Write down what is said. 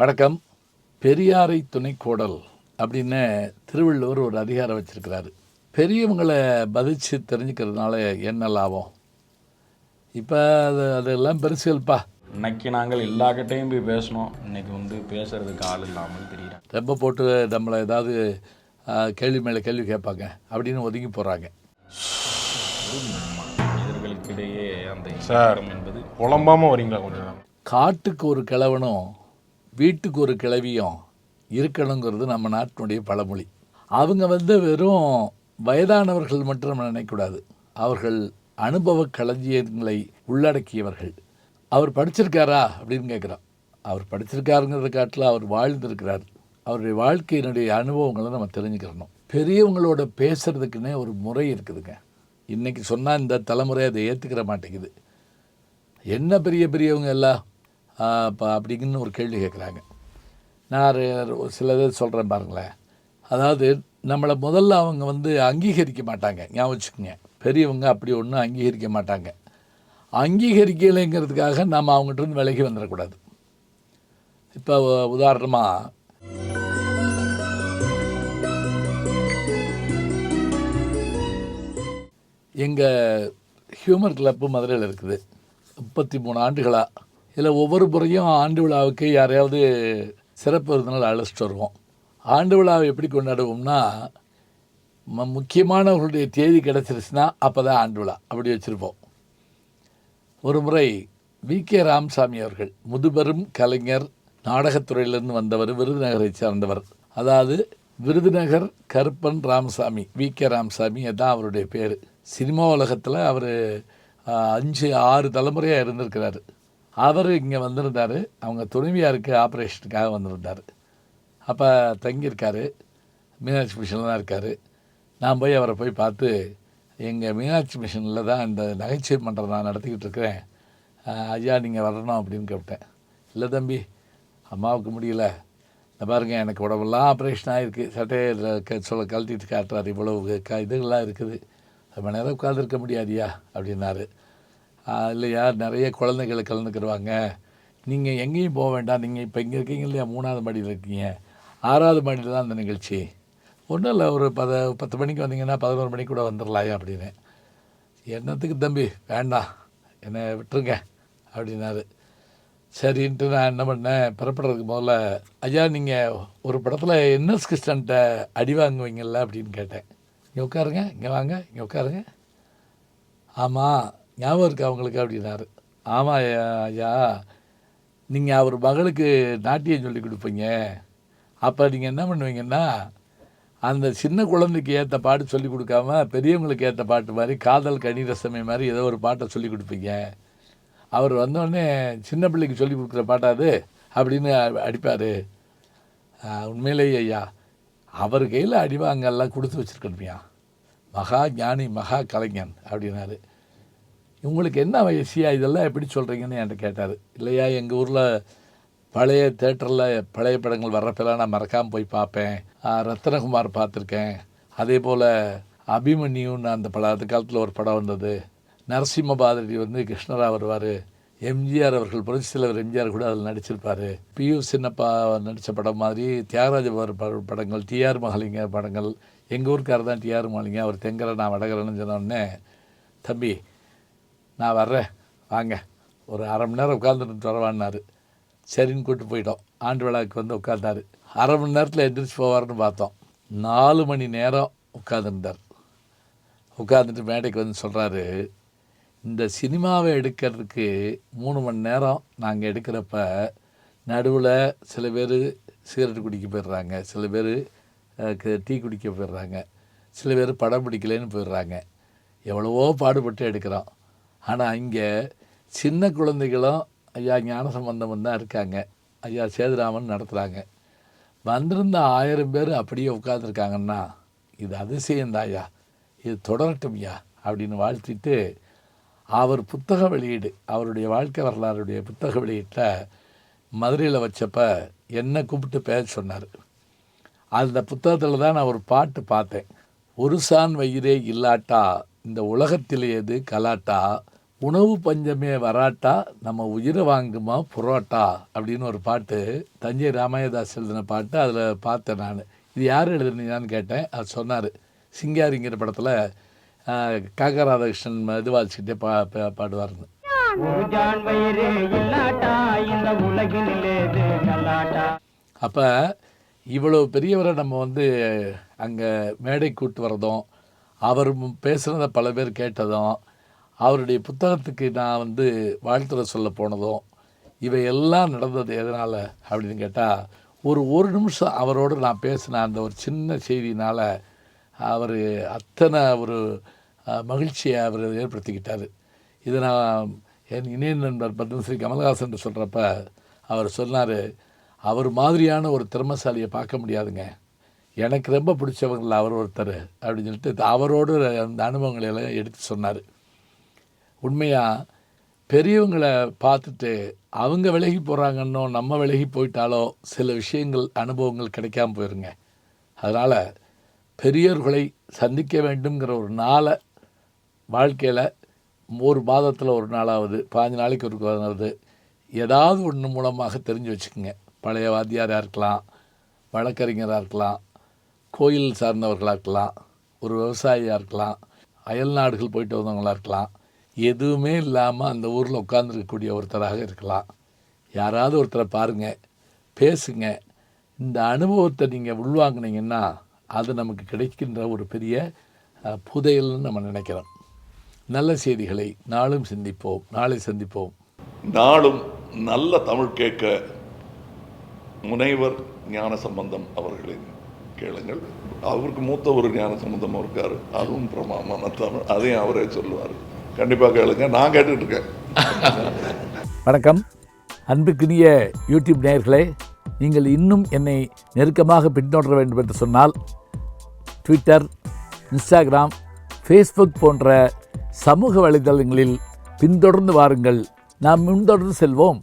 வணக்கம். பெரியாரை துணைக்கோடல் அப்படின்னு திருவள்ளுவர் ஒரு அதிகாரம் வச்சிருக்கிறாரு. பெரியவங்களை மதித்து தெரிஞ்சுக்கிறதுனால என்ன லாபம்? இப்போ அது அதெல்லாம் பெருசுகள்ப்பா. இன்னைக்கு நாங்கள் எல்லாக்கிட்டையும் போய் பேசணும். இன்னைக்கு வந்து பேசுறதுக்கு ஆள் இல்லாமல் தெரியுறேன் ரொம்ப போட்டு நம்மளை ஏதாவது கேள்வி மேலே கேள்வி கேட்பாங்க அப்படின்னு ஒதுங்கி போகிறாங்க மனிதர்களுக்கிடையே அந்த என்பது புலம்பாம வரீங்களா கொஞ்சம்? காட்டுக்கு ஒரு கிழவனும் வீட்டுக்கு ஒரு கிளவியும் இருக்கணுங்கிறது நம்ம நாட்டினுடைய பழமொழி. அவங்க வந்து வெறும் வயதானவர்கள் மட்டும் நம்ம நினைக்கக்கூடாது. அவர்கள் அனுபவ களஞ்சியங்களை உள்ளடக்கியவர்கள். அவர் படிச்சிருக்காரா அப்படின்னு கேட்குறோம். அவர் படிச்சிருக்காருங்கிறத காட்டில் அவர் வாழ்ந்திருக்கிறார். அவருடைய வாழ்க்கையினுடைய அனுபவங்களை நம்ம தெரிஞ்சுக்கிறணும். பெரியவங்களோட பேசுகிறதுக்குன்னே ஒரு முறை இருக்குதுங்க. இன்றைக்கி சொன்னால் இந்த தலைமுறை அதை ஏற்றுக்கிற மாட்டேங்குது. என்ன பெரிய பெரியவங்க எல்லாம்? இப்போ அப்ப அப்படிங்கன்னு ஒரு கேள்வி கேட்குறாங்க நான் ஒரு- சில இது சொல்கிறேன் பாருங்களேன். அதாவது நம்மளை முதல்ல அவங்க வந்து அங்கீகரிக்க மாட்டாங்க. ஞாபகம் வச்சுக்கோங்க. பெரியவங்க அப்படி ஒன்றும் அங்கீகரிக்க மாட்டாங்க. அங்கீகரிக்கலைங்கிறதுக்காக நம்ம அவங்ககிட்ட இருந்து விலகி வந்துடக்கூடாது இப்போ உதாரணமாக எங்கள் ஹியூமர் கிளப்பு மதுரையில் இருக்குது. முப்பத்தி மூணு ஆண்டுகளாக இதில் ஒவ்வொரு முறையும் ஆண்டு விழாவுக்கு யாரையாவது சிறப்பு விருந்தினர் அழைச்சிட்டு வருவோம். ஆண்டு விழாவை எப்படி கொண்டாடுவோம்னா ம- முக்கியமானவர்களுடைய தேதி கிடச்சிருச்சுன்னா அப்போ தான் ஆண்டு விழா. அப்படி வச்சுருப்போம். ஒரு முறை வி. கே. ராமசாமி அவர்கள் முதுபெரும் கலைஞர் நாடகத்துறையிலிருந்து வந்தவர் விருதுநகரை சார்ந்தவர். அதாவது விருதுநகர் கருப்பன் ராமசாமி வி. கே. ராமசாமி அதான் அவருடைய பேர். சினிமா உலகத்தில் அவர் அஞ்சு ஆறு தலைமுறையாக இருந்திருக்கிறாரு. அவர் இங்கே வந்திருந்தார். அவங்க துணைவியாருக்கு ஆப்ரேஷனுக்காக வந்திருந்தார். அப்போ தங்கியிருக்காரு. மீனாட்சி மிஷனில் தான் இருக்கார். நான் போய் அவரை போய் பார்த்து எங்கள் மீனாட்சி மிஷனில் தான் இந்த நகைச்சுவை மன்றம் நான் நடத்திக்கிட்டு இருக்கிறேன். ஐயா நீங்கள் வரணும் அப்படின்னு கேட்டேன். இல்லை தம்பி அம்மாவுக்கு முடியல. இந்த பாருங்க எனக்கு உடம்பெல்லாம் ஆப்ரேஷன் ஆகிருக்கு சட்டையை க சொல்ல கழட்டிட்டு காட்டுறாரு. இவ்வளவு க இதுகள்லாம் இருக்குது. ரொம்ப நேரம் உட்காந்துருக்க முடியாதியா அப்படின்னாரு. இல்லையா? நிறைய குழந்தைகளை கலந்துக்கிடுவாங்க நீங்கள் எங்கேயும் போக வேண்டாம். நீங்கள் இப்போ இங்கே இருக்கீங்க இல்லையா? மூணாவது மாடியில் இருக்கீங்க. ஆறாவது மாடியில் தான் அந்த நிகழ்ச்சி. ஒன்றும் இல்லை ஒரு பத பத்து மணிக்கு வந்தீங்கன்னா பதினோரு மணிக்கு கூட வந்துடலாயா அப்படின்னு. என்னத்துக்கு தம்பி? வேண்டாம். என்னை விட்டுருங்க அப்படின்னாரு. சரின்ட்டு நான் என்ன பண்ணேன்? புறப்படுறதுக்கு முதல்ல ஐயா நீங்கள் ஒரு படத்தில் என்எஸ் கிருஷ்ணன்ட்ட அடி வாங்குவீங்கள்ல அப்படின்னு கேட்டேன். இங்கே உட்காருங்க. இங்கே வாங்க. இங்கே உட்காருங்க. ஆமாம் ஞாபகம் இருக்குது அவங்களுக்கு அப்படின்னாரு. ஆமாம் ஐயா ஐயா. நீங்கள் அவர் மகளுக்கு நாட்டியம் சொல்லி கொடுப்பீங்க. அப்போ நீங்கள் என்ன பண்ணுவீங்கன்னா அந்த சின்ன குழந்தைக்கு ஏற்ற பாட்டு சொல்லி கொடுக்காம பெரியவங்களுக்கு ஏற்ற பாட்டு மாதிரி காதல் கனி ரசமை மாதிரி ஏதோ ஒரு பாட்டை சொல்லி கொடுப்பீங்க. அவர் வந்தோடனே சின்ன பிள்ளைக்கு சொல்லி கொடுக்குற பாட்டாது அப்படின்னு அடிப்பார். உண்மையிலேயே ஐயா அவர் கையில் அடிவாங்கெல்லாம் கொடுத்து வச்சுருக்கணுமையா. மகா ஞானி மகா கலைஞன் அப்படின்னாரு. உங்களுக்கு என்ன வயசியா இதெல்லாம் எப்படி சொல்கிறீங்கன்னு என்கிட்ட கேட்டார். இல்லையா எங்கள் ஊரில் பழைய தேட்டரில் பழைய படங்கள் வர்றப்பெல்லாம் நான் மறக்காமல் போய் பார்ப்பேன். ரத்னகுமார் பார்த்துருக்கேன். அதே போல் அபிமன்யுன்னு அந்த படம் அந்த காலத்தில் ஒரு படம் வந்தது. நரசிம்ம பாரதி வந்து கிருஷ்ணரா வருவார். எம்ஜிஆர் அவர்கள் புரட்சி தலைவர் எம்ஜிஆர் கூட அதில் நடிச்சிருப்பார். பியு சின்னப்பா நடித்த படம் மாதிரி தியாகராஜ படங்கள் டிஆர் மகளிங்க படங்கள். எங்கள் ஊருக்காரர் தான் டிஆர் மகளிங்க அவர் தெங்கரை நான் வடகரன்னு சொன்னோடனே தம்பி நான் வர்றேன். வாங்க. ஒரு அரை மணி நேரம் உட்காந்துட்டு வரவான்னாரு. சரின்னு கூப்பிட்டு போயிட்டோம். ஆண்டு விழாவுக்கு வந்து உட்காந்தார் அரை மணி நேரத்தில் எந்திரிச்சு போவார்னு பார்த்தோம். நாலு மணி நேரம் உட்காந்துருந்தார் உட்காந்துட்டு மேடைக்கு வந்து சொல்கிறாரு இந்த சினிமாவை எடுக்கிறதுக்கு மூணு மணி நேரம் நாங்கள் எடுக்கிறப்ப நடுவில் சில பேர் சிகரெட் குடிக்க போயிடுறாங்க. சில பேர் டீ குடிக்க போயிடுறாங்க. சில பேர் படம் பிடிக்கலைன்னு போயிடுறாங்க. எவ்வளவோ பாடுபட்டு எடுக்கிறோம். ஆனால் இங்கே சின்ன குழந்தைகளும் ஐயா ஞான சம்பந்தம் தான் இருக்காங்க. ஐயா சேதுராமன் நடத்துகிறாங்க வந்திருந்த ஆயிரம் பேர் அப்படியே உட்காந்துருக்காங்கன்னா இது அதிசயம்தான் ஐயா. இது தொடரட்டும் ஐயா அப்படின்னு வாழ்த்திட்டு அவர் புத்தக வெளியீடு அவருடைய வாழ்க்கை வரலாறுடைய புத்தக வெளியீட்டில் மதுரையில் வச்சப்ப என்னை கூப்பிட்டு பேச சொன்னார். அந்த புத்தகத்தில் தான் நான் ஒரு பாட்டு பார்த்தேன். ஒரு சான் வயிறே இல்லாட்டா இந்த உலகத்திலேயது கலாட்டா உணவு பஞ்சமே வராட்டா நம்ம உயிரை வாங்குமா புரோட்டா அப்படின்னு ஒரு பாட்டு தஞ்சை ராமாயதாஸ் எழுதின பாட்டு அதில் பார்த்தேன் நான். இது யார் எழுதுனீங்கன்னு கேட்டேன். அது சொன்னார். சிங்காரிங்கிற படத்தில் காக்கா ராதாகிருஷ்ணன் இதுவாச்சிக்கிட்டே பா பா- பாடுவார்னு அப்போ இவ்வளோ பெரியவரை நம்ம வந்து அங்கே மேடை கூட்டு வரதும் அவர் பேசுகிறத பல பேர் கேட்டதும் அவருடைய புத்தகத்துக்கு நான் வந்து வாழ்த்துறை சொல்ல போனதும் இவையெல்லாம் நடந்தது எதனால் அப்படின்னு கேட்டால் ஒரு ஒரு நிமிஷம் அவரோடு நான் பேசின அந்த ஒரு சின்ன செய்தினால் அவர் அத்தனை ஒரு மகிழ்ச்சியை அவர் ஏற்படுத்திக்கிட்டார். இதை நான் என் இணைய நண்பர் பத்மஸ்ரீ கமல்ஹாசன் சொல்கிறப்ப அவர் சொன்னார் அவர் மாதிரியான ஒரு திறமசாலியை பார்க்க முடியாதுங்க. எனக்கு ரொம்ப பிடிச்சவங்கள அவர் ஒருத்தர் அப்படின்னு சொல்லிட்டு அவரோடு அந்த அனுபவங்களை எல்லாம் எடுத்து சொன்னார். உண்மையாக பெரியவங்களை பார்த்துட்டு அவங்க விலகி போகிறாங்கன்னோ நம்ம விலகி போயிட்டாலோ சில விஷயங்கள் அனுபவங்கள் கிடைக்காம போயிருங்க. அதனால் பெரியவர்களை சந்திக்க வேண்டுங்கிற ஒரு நாளை வாழ்க்கையில் ஒரு மாதத்தில் ஒரு நாளாவது பாஞ்சு நாளைக்கு ஒரு வருது ஏதாவது ஒன்று மூலமாக தெரிஞ்சு வச்சுக்கோங்க. பழைய வாத்தியாராக இருக்கலாம் வழக்கறிஞராக இருக்கலாம் கோயில் சார்ந்தவர்களாக இருக்கலாம் ஒரு விவசாயியாக இருக்கலாம் அயல் நாடுகள் போயிட்டு வந்தவங்களாக இருக்கலாம் எதுவுமே இல்லாமல் அந்த ஊரில் உட்காந்துருக்கக்கூடிய ஒருத்தராக இருக்கலாம். யாராவது ஒருத்தரை பாருங்கள் பேசுங்க. இந்த அனுபவத்தை நீங்கள் உள்வாங்கினீங்கன்னா அது நமக்கு கிடைக்கின்ற ஒரு பெரிய புதையல்னு நம்ம நினைக்கிறோம். நல்ல செய்திகளை நாளும் சிந்திப்போம் நாளை சந்திப்போம். நாளும் நல்ல தமிழ் கேட்க முனைவர் ஞான சம்பந்தம் அவர்களின் கேளுங்கள். அவருக்கு மூத்த ஒரு ஞான சம்பந்தம் இருக்கார் அதுவும் பிரமாமான தமிழ் அதையும் அவரே சொல்லுவார். கண்டிப்பாக கேளுங்க. நான் கேட்டுக்கிட்டு இருக்கேன் வணக்கம். அன்புக்குரிய யூடியூப் நேயர்களே நீங்கள் இன்னும் என்னை நெருக்கமாக பின்தொடர வேண்டும் என்று சொன்னால் ட்விட்டர் இன்ஸ்டாகிராம் ஃபேஸ்புக் போன்ற சமூக வலைதளங்களில் பின்தொடர்ந்து வாருங்கள். நாம் முன்தொடர்ந்து செல்வோம்.